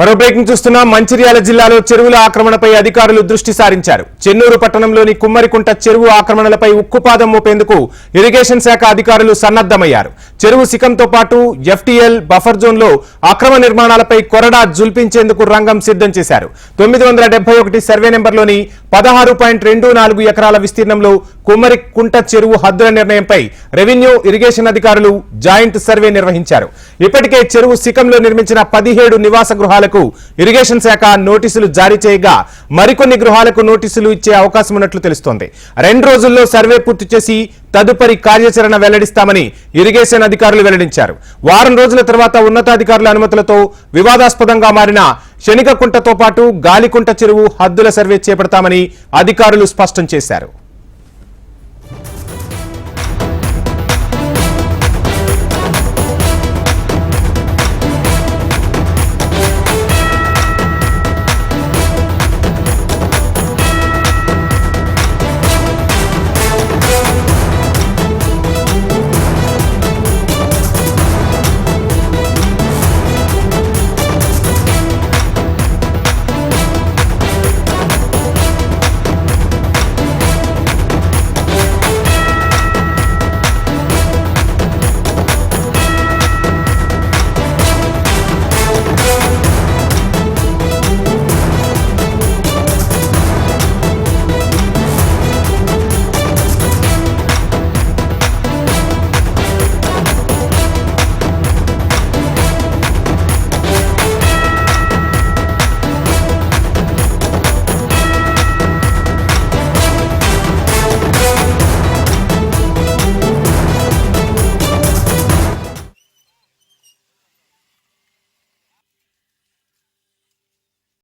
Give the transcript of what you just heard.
మరో బ్రేకింగ్ చూస్తున్నాం మంచిర్యాల జిల్లాలో చెరువుల ఆక్రమణపై అధికారులు దృష్టి సారించారు. చెన్నూరు పట్టణంలోని కుమ్మరికుంట చెరువు ఆక్రమణలపై ఉక్కుపాదం మోపేందుకు ఇరిగేషన్ శాఖ అధికారులు సన్నద్దమయ్యారు చెరువు సికంతో పాటు ఎఫ్టీఎల్ బఫర్ జోన్లో అక్రమ నిర్మాణాలపై కొరడా జుల్పించేందుకు రంగం సిద్ధం చేశారు. తొమ్మిది వందల ఒకటి సర్వే నెంబర్లోని పదహారు పాయింట్ రెండు నాలుగు ఎకరాల విస్తీర్ణంలో కుమ్మరి కుంట చెరువు హద్దుల నిర్ణయంపై రెవెన్యూ ఇరిగేషన్ అధికారులు జాయింట్ సర్వే నిర్వహించారు. ఇప్పటికే చెరువు శిఖంలో నిర్మించిన పదిహేడు నివాస గృహాలకు ఇరిగేషన్ శాఖ నోటీసులు జారీ చేయగా మరికొన్ని గృహాలకు నోటీసులు ఇచ్చే అవకాశం ఉన్నట్లు తెలుస్తోంది. రెండు రోజుల్లో సర్వే పూర్తి చేసి తదుపరి కార్యాచరణ వెల్లడిస్తామని ఇరిగేషన్ అధికారులు వెల్లడించారు. వారం రోజుల తర్వాత ఉన్నతాధికారుల అనుమతులతో వివాదాస్పదంగా మారిన శనికకుంటతో పాటు గాలికుంట చెరువు హద్దుల సర్వే చేపడతామని అధికారులు స్పష్టం చేశారు.